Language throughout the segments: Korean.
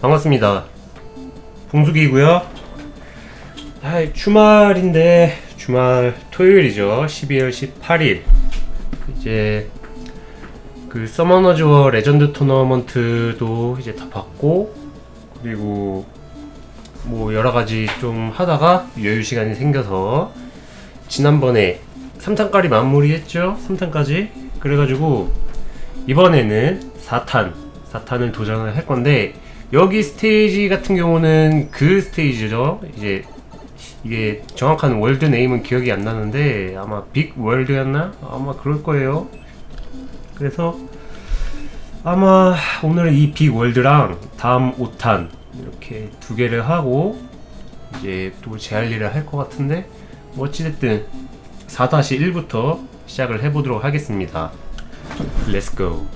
반갑습니다. 봉숙이고요. 아, 주말인데 주말 토요일이죠. 12월 18일. 이제 그 서머너즈워 레전드 토너먼트도 이제 다 받고 그리고 뭐 여러 가지 좀 하다가 여유 시간이 생겨서 지난번에 3탄까지 마무리했죠. 3탄까지. 그래가지고 이번에는 4탄, 4탄을 도전을 할 건데 여기 스테이지 같은 경우는 그 스테이지죠. 이제 이게 정확한 월드 네임은 기억이 안 나는데 아마 빅 월드였나? 아마 그럴 거예요. 그래서 아마 오늘은 이빅 월드랑 다음 5탄 이렇게 두 개를 하고 이제 또제할것 같은데 뭐 어찌됐든 4-1부터 시작을 해보도록 하겠습니다. Let's.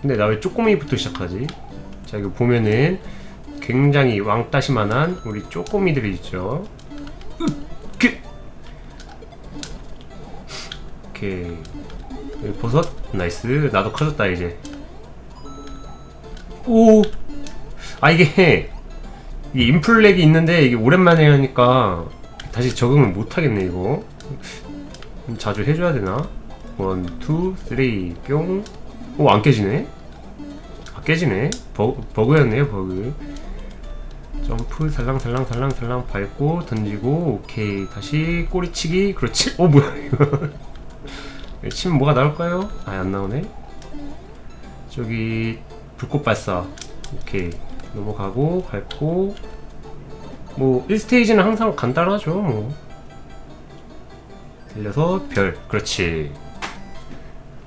근데 나 왜 쪼꼬미부터 시작하지? 자 이거 보면은 굉장히 왕따시만한 우리 쪼꼬미들이 있죠. 그 오케이 여기 버섯 나이스 나도 커졌다 이제. 오. 아 이게 이게 인플렉이 있는데 이게 오랜만에 하니까 다시 적응을 못 하겠네 이거. 좀 자주 해줘야 되나? 원, 투, 쓰리, 뿅. 오, 안 깨지네? 아, 깨지네? 버, 버그였네요, 버그. 점프, 살랑살랑, 살랑살랑 밟고, 던지고, 오케이. 다시 꼬리치기. 그렇지. 어, 뭐야, 이거. 치면 뭐가 나올까요? 아, 안 나오네. 저기, 불꽃 발사. 오케이. 넘어가고, 밟고. 뭐, 1스테이지는 항상 간단하죠, 뭐. 들려서 별. 그렇지.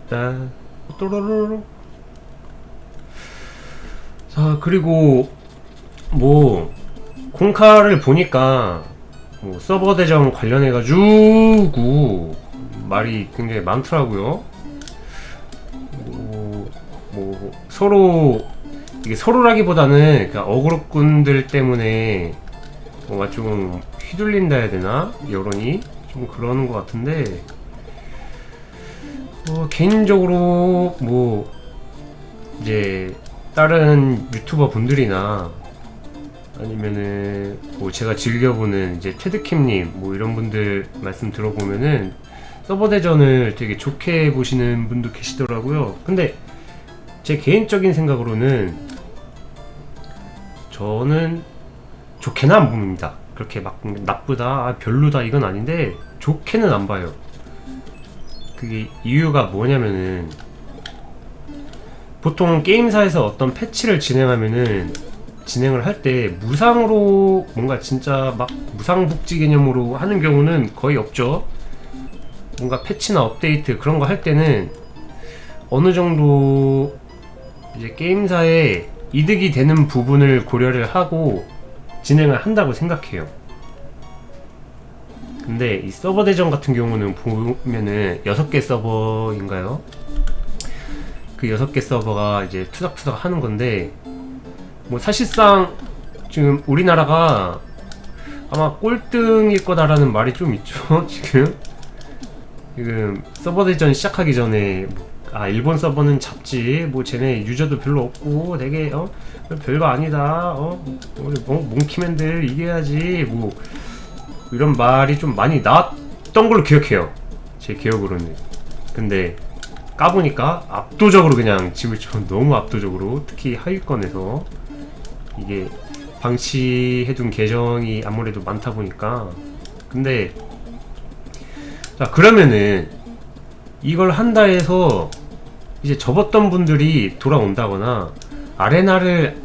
딴 또로로로 자 그리고 뭐 공카를 보니까 뭐 서버 대전 관련해 가지고 말이 굉장히 많더라고요. 뭐, 뭐 서로 이게 서로라기보다는 그러니까 어그로꾼들 때문에 뭔가 좀 휘둘린다 해야 되나 여론이 좀 그러는 것 같은데 어, 개인적으로 뭐 이제 다른 유튜버 분들이나 아니면은 뭐 제가 즐겨보는 이제 테드캠님 뭐 이런 분들 말씀 들어보면은 서버 대전을 되게 좋게 보시는 분도 계시더라고요. 근데 제 개인적인 생각으로는 저는 좋게는 안 봅니다. 그렇게 막 나쁘다, 아, 별로다 이건 아닌데 좋게는 안 봐요. 그게 이유가 뭐냐면은 보통 게임사에서 어떤 패치를 진행하면은 진행을 할 때 무상으로 뭔가 진짜 막 무상 복지 개념으로 하는 경우는 거의 없죠. 뭔가 패치나 업데이트 그런 거 할 때는 어느 정도 이제 게임사에 이득이 되는 부분을 고려를 하고 진행을 한다고 생각해요. 근데 이 서버 대전 같은 경우는 보면은 6개 서버인가요? 그 6개 서버가 이제 투닥투닥 하는 건데 뭐 사실상 지금 우리나라가 아마 꼴등일 거다라는 말이 좀 있죠 지금. 지금 서버 대전 시작하기 전에 뭐, 아 일본 서버는 잡지. 뭐 쟤네 유저도 별로 없고 되게 어? 별거 아니다. 어? 우리 몽, 몽키맨들 이겨야지. 뭐 이런 말이 좀 많이 나왔던 걸로 기억해요. 제 기억으로는. 근데 까보니까 압도적으로 그냥 집을 좀 너무 압도적으로 특히 하위권에서 이게 방치해둔 계정이 아무래도 많다 보니까 근데 자 그러면은 이걸 한다 해서 이제 접었던 분들이 돌아온다거나 아레나를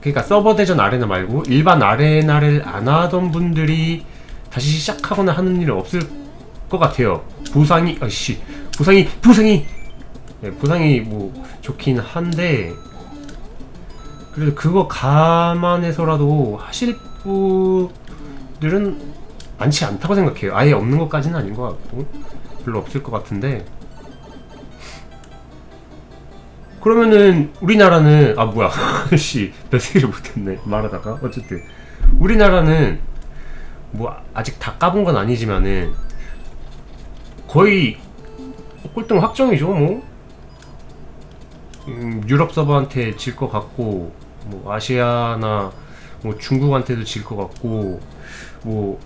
그러니까 서버 대전 아레나 말고 일반 아레나를 안 하던 분들이 다시 시작하거나 하는 일은 없을 것 같아요. 보상이 아씨 보상이 보상이. 네, 보상이 뭐 좋긴 한데 그래도 그거 감안해서라도 하실 분들은 많지 않다고 생각해요. 아예 없는 것까지는 아닌 것 같고 별로 없을 것 같은데. 그러면은 우리나라는 아 뭐야. 씨 몇세기를 못했네. 말하다가. 어쨌든. 우리나라는 뭐 아직 다 까본 건 아니지만은 거의 꼴등 확정이죠 뭐 음, 유럽 서버한테 질 것 같고 뭐 아시아나 뭐 중국한테도 질 것 같고 뭐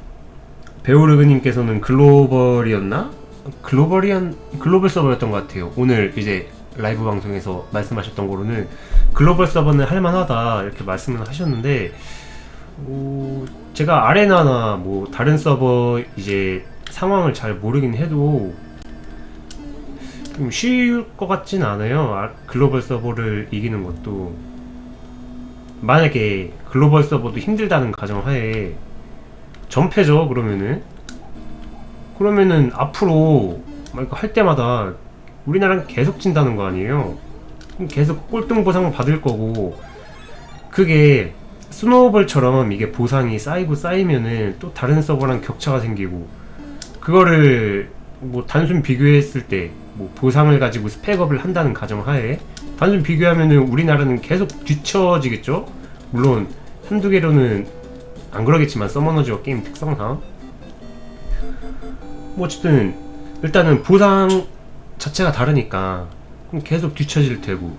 베오르그님께서는 글로벌이었나? 글로벌이한 글로벌 서버였던 것 같아요. 오늘 이제 라이브 방송에서 말씀하셨던 거로는 글로벌 서버는 할만하다 이렇게 말씀을 하셨는데 어, 제가 아레나나 뭐 다른 서버 이제 상황을 잘 모르긴 해도 좀 쉬울 것 같진 않아요. 아, 글로벌 서버를 이기는 것도 만약에 글로벌 서버도 힘들다는 가정하에 전패죠 그러면은 그러면은 앞으로 할 때마다 우리나라는 계속 진다는 거 아니에요? 계속 꼴등 보상 받을 거고 그게 스노우볼처럼 이게 보상이 쌓이고 쌓이면은 또 다른 서버랑 격차가 생기고 그거를 뭐 단순 비교했을 때 뭐 보상을 가지고 스펙업을 한다는 가정하에 단순 비교하면은 우리나라는 계속 뒤처지겠죠? 물론 한두 개로는 안 그러겠지만 서머너즈와 게임 특성상. 뭐 어쨌든 일단은 보상 자체가 다르니까 그럼 계속 뒤처질 테고.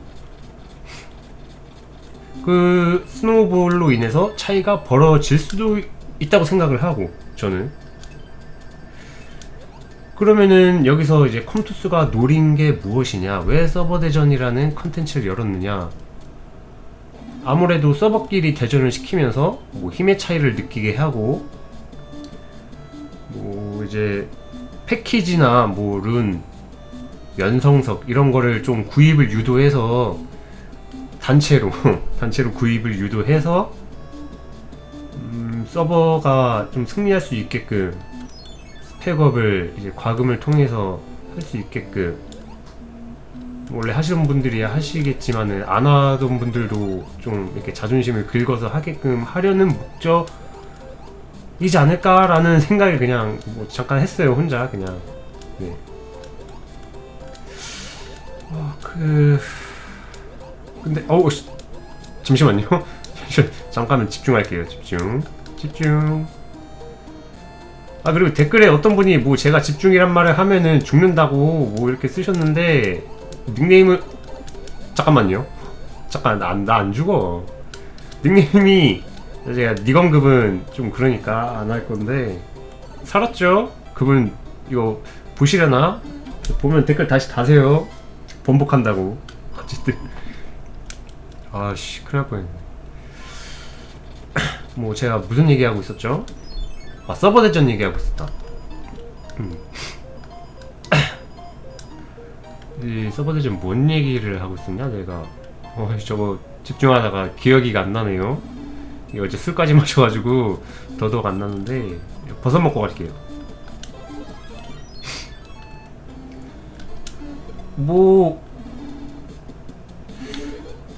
그 스노우볼로 인해서 차이가 벌어질 수도 있다고 생각을 하고 저는 그러면은 여기서 이제 컴투스가 노린 게 무엇이냐? 왜 서버 대전이라는 컨텐츠를 열었느냐? 아무래도 서버끼리 대전을 시키면서 뭐 힘의 차이를 느끼게 하고 뭐 이제 패키지나 뭐 룬 연성석 이런 거를 좀 구입을 유도해서 단체로 단체로 구입을 유도해서 음, 서버가 좀 승리할 수 있게끔 스펙업을 이제 과금을 통해서 할 수 있게끔 원래 하시는 분들이 하시겠지만은 안 하던 분들도 좀 이렇게 자존심을 긁어서 하게끔 하려는 목적이지 않을까라는 생각을 그냥 뭐 잠깐 했어요 혼자 그냥 네. 아, 그 근데 씨. 잠시만요 잠깐만 집중할게요 집중 집중 아 그리고 댓글에 어떤 분이 뭐 제가 집중이란 말을 하면은 죽는다고 뭐 이렇게 쓰셨는데 닉네임을 잠깐만요 잠깐 나안 죽어 닉네임이 제가 니건급은 좀 그러니까 안 할 건데 살았죠? 그분 이거 보시려나? 보면 댓글 다시 다세요 번복한다고 어쨌든 아씨 큰일 날 뻔했네 뭐 제가 무슨 얘기하고 있었죠? 아 서버 대전 얘기하고 있었다. 음. 이 서버 대전 뭔 얘기를 하고 있었냐 내가 어 저거 집중하다가 기억이 안 나네요. 이 어제 술까지 마셔가지고 더더욱 안 나는데 버섯 먹고 갈게요. 뭐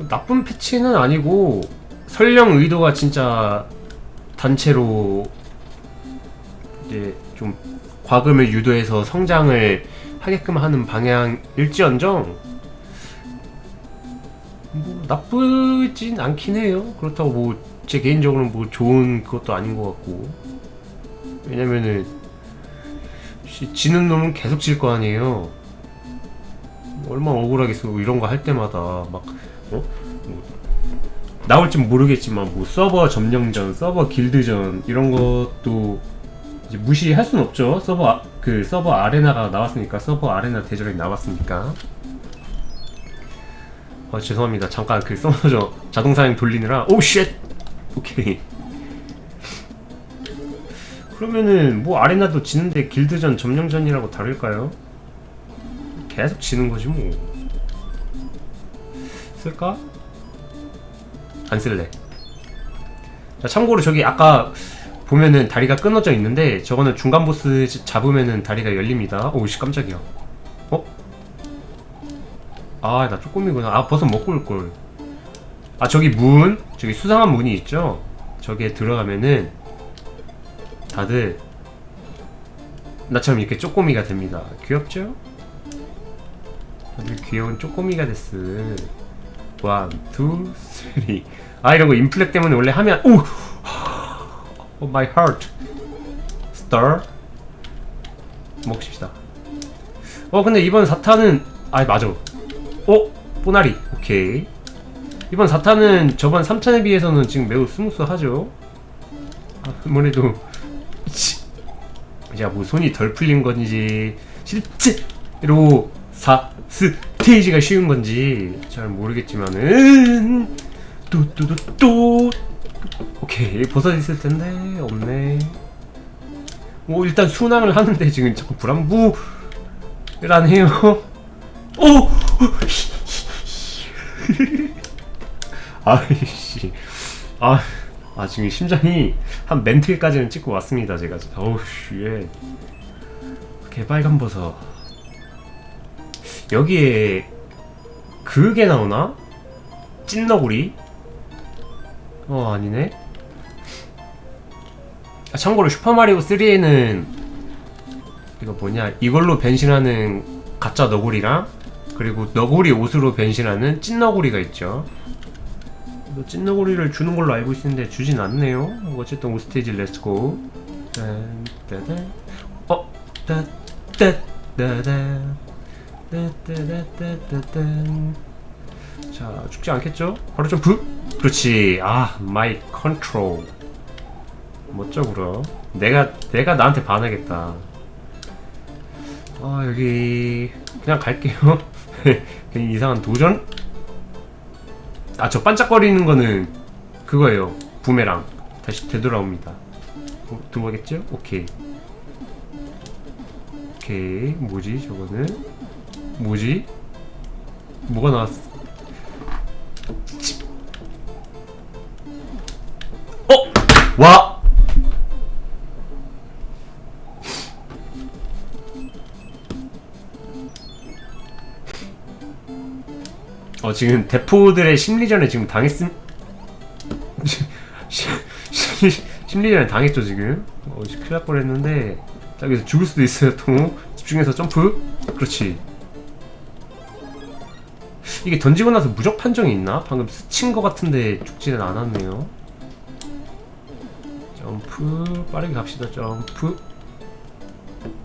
나쁜 패치는 아니고 설령 의도가 진짜 단체로 이제 좀 과금을 유도해서 성장을 하게끔 하는 방향일지언정 뭐 나쁘진 않긴 해요. 그렇다고 뭐 제 개인적으로는 뭐 좋은 것도 아닌 것 같고 왜냐면은 씨, 지는 놈은 계속 질 거 아니에요. 얼마나 억울하겠어 이런 거 할 때마다 막 어? 뭐 나올지 모르겠지만 뭐 서버 점령전, 서버 길드전 이런 것도 이제 무시할 순 없죠. 서버 아, 그 서버 아레나가 나왔으니까 서버 아레나 대전이 나왔으니까. 어 죄송합니다. 잠깐 그 서버저 자동 사양 돌리느라 오 쉣. 오케이. 그러면은 뭐 아레나도 지는데 길드전 점령전이라고 다를까요? 계속 지는 거지 뭐. 쓸까? 안 쓸래. 자, 참고로 저기 아까 보면은 다리가 끊어져 있는데 저거는 중간 보스 잡으면은 다리가 열립니다. 오씨 깜짝이야. 어? 아 나 쪼꼬미구나. 아 버섯 먹고 올 걸. 아 저기 문 저기 수상한 문이 있죠. 저기에 들어가면은 다들 나처럼 이렇게 쪼꼬미가 됩니다. 귀엽죠? 다들 귀여운 쪼꼬미가 됐어. 원, 투, 쓰리. 아 이런 거 인플렉 때문에 원래 하면 오 Oh my heart. Star. 먹읍시다. 어 근데 이번 사타는 아 맞아. 어 뽀나리. 오케이. 이번 4탄은 저번 3탄에 비해서는 지금 매우 스무스하죠. 아, 아무래도 이제 뭐 손이 덜 풀린 건지 실제로 4 스테이지가 쉬운 건지 잘 모르겠지만은 또또또또 오케이 버섯 있을 텐데 없네. 뭐 일단 순항을 하는데 지금 자꾸 불안부라네요. 오! 아이씨. 아, 아 지금 심장이 한 멘틀까지는 찍고 왔습니다 제가. 어우 씨. 예. 개빨간 버섯. 여기에 그게 나오나? 찐너구리? 어 아니네. 아, 참고로 슈퍼마리오 3에는 이거 뭐냐 이걸로 변신하는 가짜 너구리랑 그리고 너구리 옷으로 변신하는 찐너구리가 있죠. 너 찐너구리를 주는 걸로 알고 있는데 주진 않네요. 어쨌든 5스테이지 렛츠고. 어? 자, 죽지 않겠죠? 바로 점프! 그렇지. 아, 마이 컨트롤. 멋져구려. 내가, 내가 나한테 반하겠다. 아, 여기, 그냥 갈게요. 그냥 이상한 도전? 아, 저 반짝거리는 거는 그거예요. 부메랑. 다시 되돌아옵니다. 어, 들어가겠죠? 오케이. 오케이. 뭐지, 저거는? 뭐지? 뭐가 나왔어? 와! 어 지금 대포들의 심리전에 지금 당했음. 심리전에 당했죠 지금. 어 지금 큰일 날 뻔했는데 자 여기서 죽을 수도 있어요 또. 집중해서 점프. 그렇지. 이게 던지고 나서 무적 판정이 있나? 방금 스친 거 같은데 죽지는 않았네요 점프 빠르게 갑시다. 점프.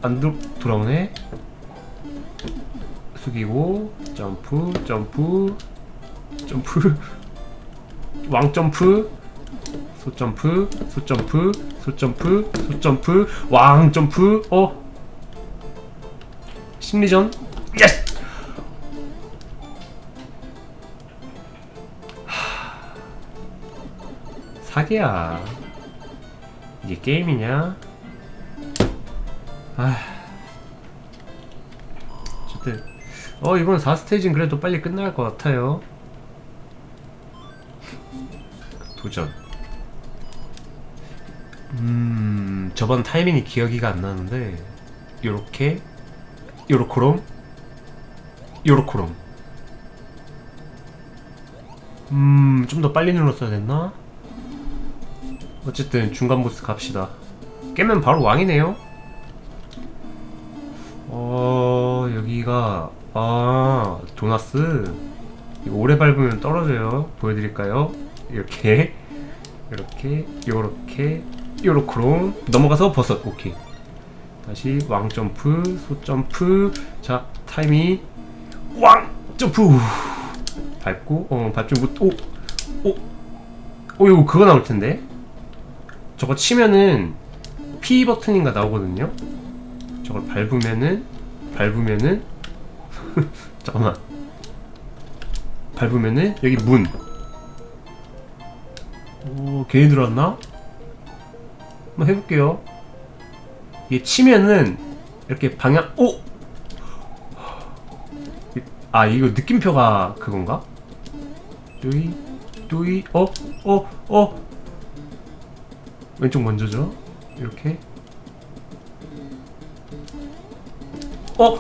안 도, 돌아오네. 숙이고 점프 점프. 점프. 왕점프. 소점프. 소점프. 소점프. 소점프. 왕점프. 어? 심리전? 예스! 하... 사기야 이게 게임이냐? 아. 어쨌든. 어 이번 4스테이지는 그래도 빨리 끝날 것 같아요. 도전. 음 저번 타이밍이 기억이가 안 나는데 요렇게 요렇코롬 요렇코롬 음 좀 더 빨리 눌렀어야 됐나? 어쨌든 중간 보스 갑시다. 깨면 바로 왕이네요. 어 여기가 아 도나스. 이거 오래 밟으면 떨어져요. 보여드릴까요? 이렇게 이렇게 요렇게 요렇게로 넘어가서 버섯. 오케이. 다시 왕 점프 소 점프. 자 타이밍. 왕 점프. 밟고 어 밟지 못오오오. 오, 이거 그거 나올 텐데 저거 치면은 P 버튼인가 나오거든요 저걸 밟으면은 밟으면은 잠깐만 밟으면은 여기 문 오, 괜히 들어왔나? 한번 해볼게요. 이게 치면은 이렇게 방향 오. 아 이거 느낌표가 그건가? 또이 또이 어 어 어. 왼쪽 먼저죠. 이렇게. 어.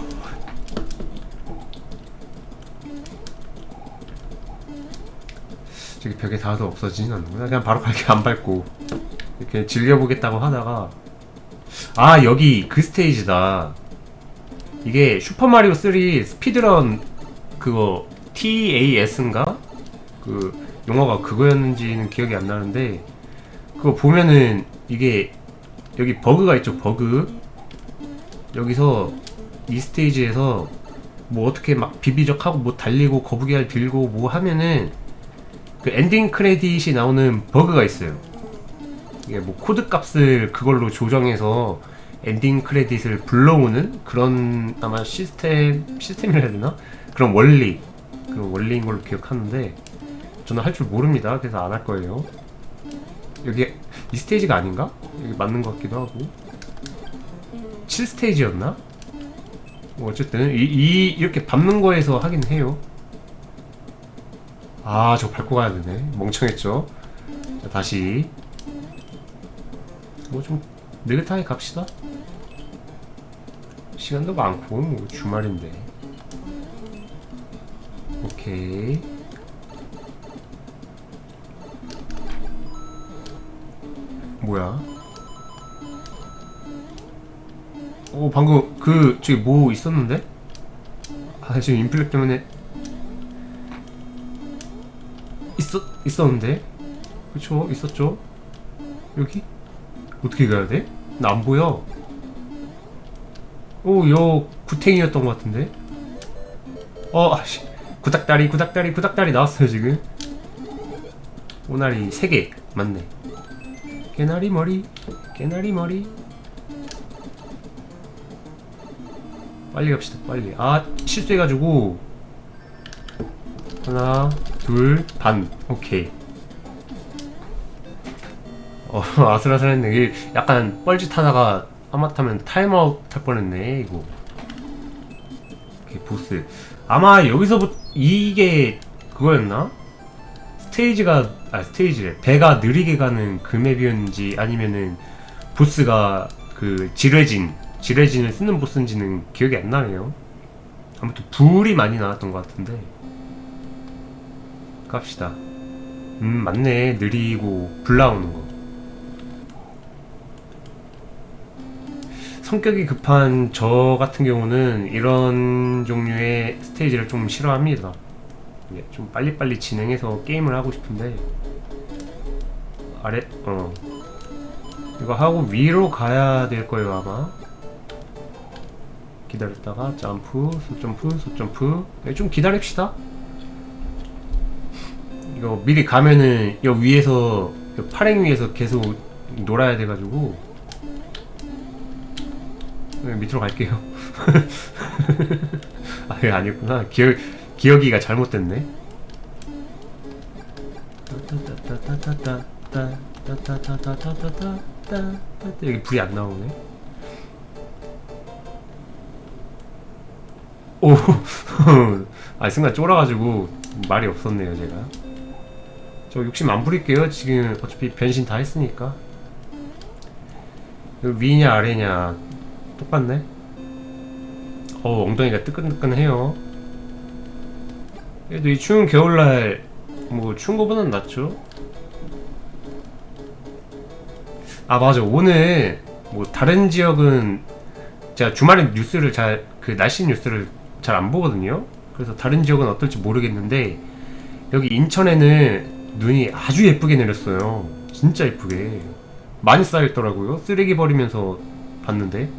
저기 벽에 닿아도 없어지진 않는구나. 그냥 바로 갈게 안 밟고 이렇게 즐겨보겠다고 하다가 아 여기 그 스테이지다. 이게 슈퍼마리오 3 스피드런 그거 TAS인가? 그 용어가 그거였는지는 기억이 안 나는데 그거 보면은 이게 여기 버그가 있죠 버그 여기서 이 스테이지에서 뭐 어떻게 막 비비적하고 뭐 달리고 거북이알 들고 뭐 하면은 그 엔딩 크레딧이 나오는 버그가 있어요. 이게 뭐 코드 값을 그걸로 조정해서 엔딩 크레딧을 불러오는 그런 아마 시스템 시스템이라 해야 되나? 그런 원리 그런 원리인 걸로 기억하는데 저는 할 줄 모릅니다. 그래서 안 할 거예요. 여기 이 스테이지가 아닌가? 여기 맞는 것 같기도 하고 7스테이지였나? 뭐 어쨌든 이, 이 이렇게 밟는 거에서 하긴 해요. 아, 저 밟고 가야 되네. 멍청했죠. 자, 다시 뭐 좀 느긋하게 갑시다. 시간도 많고 뭐 주말인데. 오케이. 뭐야? 어 방금 그 저기 뭐 있었는데? 아 지금 인플렉 때문에 있었 있었는데? 그쵸? 있었죠? 여기? 어떻게 가야 돼? 나 안 보여. 오여 구탱이였던 것 같은데? 어 아씨. 구닥다리 구닥다리 구닥다리 나왔어요 지금. 오나리 3개. 맞네 개나리 머리 개나리 머리. 빨리 갑시다 빨리. 아 실수해가지고. 하나 둘 반. 오케이. 어 아슬아슬했네. 약간 뻘짓하다가 하마터면 타임아웃 할 뻔했네 이거. 오케이 보스. 아마 여기서부터 이게 그거였나? 스테이지가 아 스테이지래. 배가 느리게 가는 그 맵이었는지 아니면은 보스가 그 지뢰진 지뢰진을 쓰는 보스인지는 기억이 안 나네요. 아무튼 불이 많이 나왔던 것 같은데. 갑시다. 음 맞네. 느리고 불 나오는 거. 성격이 급한 저 같은 경우는 이런 종류의 스테이지를 좀 싫어합니다. 예, 좀 빨리빨리 진행해서 게임을 하고 싶은데 아래 어. 이거 하고 위로 가야 될 거예요 아마. 기다렸다가 점프 소점프 소점프. 네, 좀 기다립시다. 이거 미리 가면은 여 위에서 여 파랭 위에서 계속 놀아야 돼가지고. 네, 밑으로 갈게요. 아 이게 아니었구나. 기억 기억이가 잘못됐네 여기 불이 안 나오네 오, 아 순간 쫄아가지고 말이 없었네요 제가. 저 욕심 안 부릴게요. 지금 어차피 변신 다 했으니까. 위냐 아래냐 똑같네. 어 엉덩이가 뜨끈뜨끈해요. 그래도 이 추운 겨울날 뭐 추운 거보단 낫죠. 아 맞아 오늘 뭐 다른 지역은 제가 주말에 뉴스를 잘 그 날씨 뉴스를 잘 안 보거든요. 그래서 다른 지역은 어떨지 모르겠는데 여기 인천에는 눈이 아주 예쁘게 내렸어요. 진짜 예쁘게 많이 쌓였더라고요. 쓰레기 버리면서 봤는데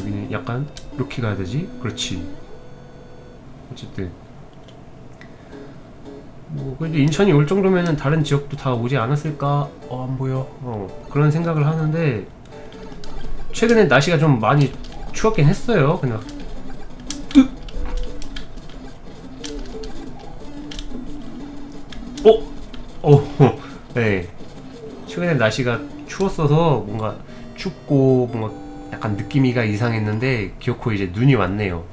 여기는 약간 이렇게 가야 되지? 그렇지. 어쨌든 뭐 근데 인천이 올 정도면은 다른 지역도 다 오지 않았을까? 어 안 보여. 어 그런 생각을 하는데 최근에 날씨가 좀 많이 추웠긴 했어요. 그냥 어? 어, 네. 최근에 날씨가 추웠어서 뭔가 춥고 뭔가 약간 느낌이가 이상했는데 기어코 이제 눈이 왔네요.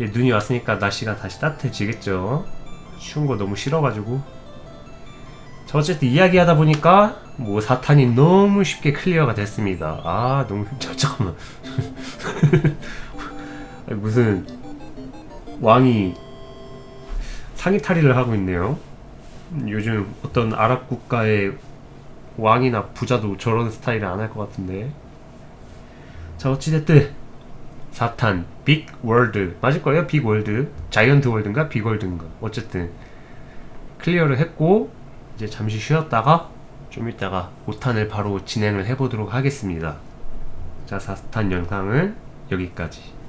이제 눈이 왔으니까 날씨가 다시 따뜻해지겠죠. 추운 거 너무 싫어가지고. 자, 어쨌든 이야기하다 보니까 뭐 사탄이 너무 쉽게 클리어가 됐습니다. 아, 너무 자, 잠깐만. 무슨 왕이 상의 탈의를 하고 있네요. 음, 요즘 어떤 아랍 국가의 왕이나 부자도 저런 스타일을 안 할 것 같은데. 자, 어찌됐든 사탄 빅 월드 맞을 거예요. 빅 월드 자이언트 월드인가 빅 월드인가 어쨌든 클리어를 했고 이제 잠시 쉬었다가 좀 이따가 5탄을 바로 진행을 해보도록 하겠습니다. 자, 4탄 영상은 여기까지.